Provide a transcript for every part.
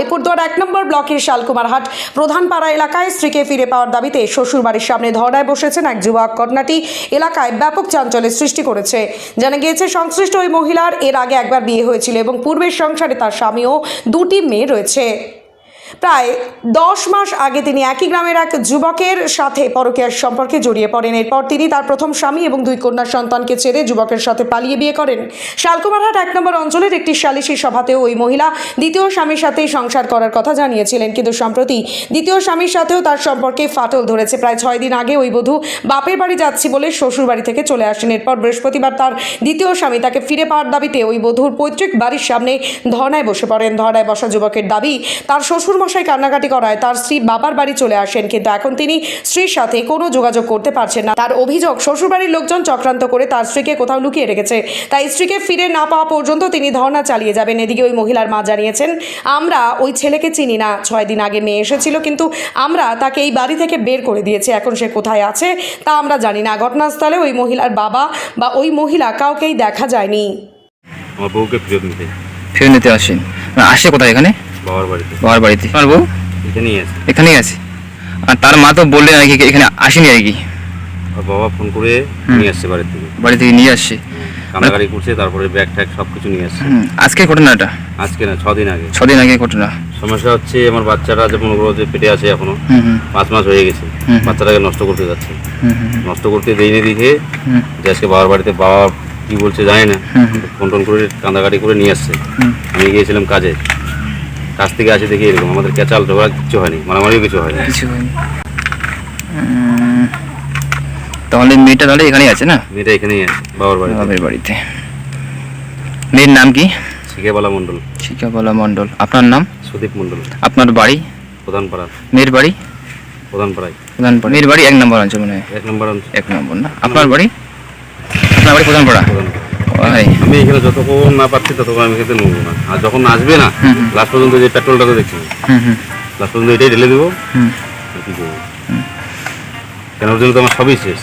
আলিপুরদুয়ার এক নম্বর ব্লকের শালকুমারহাট প্রধানপাড়া এলাকায় স্ত্রীকে ফিরে পাওয়ার দাবিতে শ্বশুরবাড়ির সামনে ধর্নায় বসেছেন এক যুবক। ঘটনাটি এলাকায় ব্যাপক চাঞ্চল্যের সৃষ্টি করেছে। জানা গিয়েছে, সংশ্লিষ্ট ওই মহিলার এর আগে একবার বিয়ে হয়েছিল এবং পূর্বের সংসারে তার স্বামীও দুটি মেয়ে রয়েছে। প্রায় দশ মাস আগে তিনি একই গ্রামের এক যুবকের সাথে পরকীয়ার সম্পর্কে জড়িয়ে পড়েন। এরপর তিনি তার প্রথম স্বামী এবং দুই কন্যা সন্তানকে ছেড়ে যুবকের সাথে পালিয়ে বিয়ে করেন। শালকুমারহাট এক নম্বর অঞ্চলের একটি সালিশি সভাতেও ওই মহিলা দ্বিতীয় স্বামীর সাথেই সংসার করার কথা জানিয়েছিলেন। কিন্তু সম্প্রতি দ্বিতীয় স্বামীর সাথেও তার সম্পর্কে ফাটল ধরেছে। প্রায় ছয় দিন আগে ওই বধূ বাপের বাড়ি যাচ্ছি বলে শ্বশুর বাড়ি থেকে চলে আসেন। এরপর বৃহস্পতিবার তার দ্বিতীয় স্বামী তাকে ফিরে পাওয়ার দাবিতে ওই বধূর পৈতৃক বাড়ির সামনে ধর্নায় বসে পড়েন। ধর্নায় বসা যুবকের দাবি, তার শ্বশুর মশাই কান্নাকাটি করায় তার স্ত্রী বাবার বাড়ি চলে আসেন কিন্তু এখন তিনি স্ত্রীর সাথে কোনো যোগাযোগ করতে পারছেন না। তার অভিযোগ শ্বশুরবাড়ির লোকজন চক্রান্ত করে তার স্ত্রীকে কোথাও লুকিয়ে রেখেছে। তাই স্ত্রীকে ফিরে না পাওয়া পর্যন্ত তিনি ধর্না চালিয়ে যাবেন। এদিকে ওই মহিলার মা জানিয়েছেন আমরা ওই ছেলেকে চিনি না। ছয় দিন আগে মেয়ে এসেছিল কিন্তু আমরা তাকে এই বাড়ি থেকে বের করে দিয়েছি। এখন সে কোথায় আছে তা আমরা জানি না। ঘটনাস্থলে ওই মহিলার বাবা বা ওই মহিলা কাউকেই দেখা যায়নি। আমার বউকে ফেরত নিতে। ফেরত নিতে আসেন। আসে কোথায় এখানে? বাবার বাড়িতে। বাবার বাড়িতে? আমার বউ? এখানেই আছে। এখানেই আছে? আর তার মা তো বললেন আর কি এখানে আসেনি আর কি? আর বাবা ফোন করে নিয়ে আসছে বাড়ি থেকে। বাড়ি থেকে নিয়ে আসছে। কান্নাকাড়ি করছে তারপরে ব্যাগ ট্যাগ সব কিছু নিয়ে আসছে। হুম, আজকের ঘটনাটা? আজকে না ছদিন আগে। ছদিন আগে ঘটনা। সমস্যা হচ্ছে আমার বাচ্চাটা যে মনে করো যে পেটে আছে এখনও পাঁচ মাস হয়ে গেছে। বাচ্চাটাকে নষ্ট করতে যাচ্ছে। নষ্ট করতে দেয়নি দেখে যে আজকে বাবার বাড়িতে বাবা কি বলছে জানি না। ফোন টোন করে কান্দাকাটি করে নিয়ে আসছে। আমি গিয়েছিলাম কাজে। কাজ থেকে আসে দেখি এরকম। আমাদের ক্যাচাল ঝগড়া কিছু হয়নি মারামারিও কিছু হয়নি। কিছু হয়নি। তাহলে মেয়েটা তাহলে এখানেই আছে না? মেয়েটা এখানেই আছে বাবার বাড়িতে। বাবার বাড়িতে। মেয়ের নাম কি? শিখেবালা মণ্ডল। শিখাবালা মণ্ডল। আপনার নাম? সুদীপ মণ্ডল। আপনার বাড়ি? প্রধানপাড়া। মেয়ের বাড়ি? প্রধানপাড়ায়। প্রধানপাড়া। মেয়ের বাড়ি এক নম্বর অঞ্চল মনে হয়। এক নম্বর এক নম্বর না। আপনার বাড়ি? আপনার বাড়ি প্রধানপাড়া? প্রধানপাড়া। ওই আমি এখানে যতক্ষণ না পাচ্ছি ততক্ষণ আমি খেতে নেব না। আর যখন আসবে না। লাস্ট পর্যন্ত যে পেট্রোলটা তো দেখছি হুম হুম। লাস্ট পর্যন্ত এটাই ঢেলে দেবো। কি করব? কেন ওর জন্য তো আমার সবই শেষ।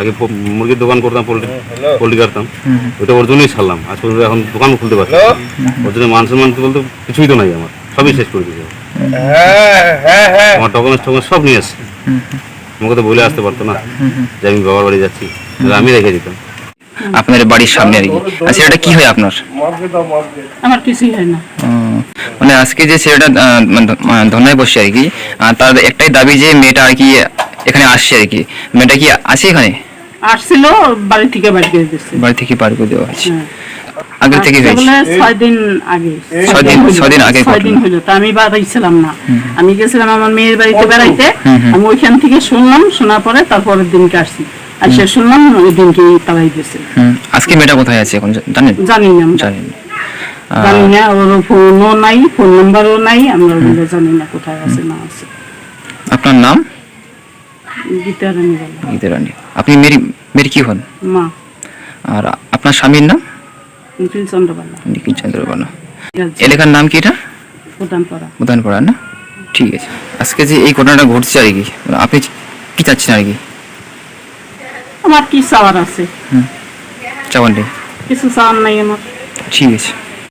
আগে মুরগির দোকান করতাম পোল্ট্রি পোল্ট্রি কাটতাম। ওইটা ওর জন্যই ছাড়লাম। আজ পর্যন্ত এখন দোকান খুলতে পারছি। ওর জন্য মান সম্মান বলতে কিছুই তো নাই আমার। সবই শেষ করে দিয়েছে। আমার ডকুমেন্টস টকুমেন্টস সব নিয়ে আসছে। হুম হুম। আমাকে তো বলে আসতে পারতো না যে আমি বাবার বাড়ি যাচ্ছি। তাহলে আমি রেখে দিতাম। আপনাদের বাড়ির সামনে আর কি। আর ছেলেটা কি হয় আপনার? আমার কিছুই হয় না। মানে আজকে যে ছেলেটা মানে ধ- মানে বসছে আর কি তার একটাই দাবি যে মেয়েটা আর কি এখানে আসছে আর কি। মেয়েটা কি আছে এখানে? আসছিল বাড়ি থেকে বাড়ি করে দিচ্ছে বাড়ি থেকে পার করে দেওয়া হয়েছে। হ্যাঁ। আগে থেকে দিন আগে। ছয় দিন- আগে ছয় দিন হলো। তা আমি বাড়ি ছিলাম না আমি গেছিলাম আমার মেয়ের বাড়িতে বেড়াইতে। আমি ওইখান থেকে শুনলাম শোনার পরে তারপরের দিনকে আসছি। শুনলাম ওই দিনকে তারাই দিয়েছে আজকে মেয়েটা কোথায় আছে এখন? জানেন? জানি না জানেন। আহ, জানি না ওর ফোনও নাই ফোন নাম্বারও নাই আমরা ওগুলো জানি না কোথায় আছে না আছে। আপনার নাম? গীতা রানী গীতা রানী। আপনি মেয়ের মেয়ের কি হন? মা। আর আপনার স্বামীর নাম? নিখিল চন্দ্রবালা নিখিল এলাকার নাম কি এটা? প্রধান পড়া উদানপাড়া না? ঠিক আছে। আজকে যে এই ঘটনাটা ঘটছে আর কি মানে আপনি কি চাচ্ছেন আর কি? আমার কি চাওয়ার আছে? চাওয়ান নেই। কিছু চাওয়ার নাই আমার। ঠিক আছে।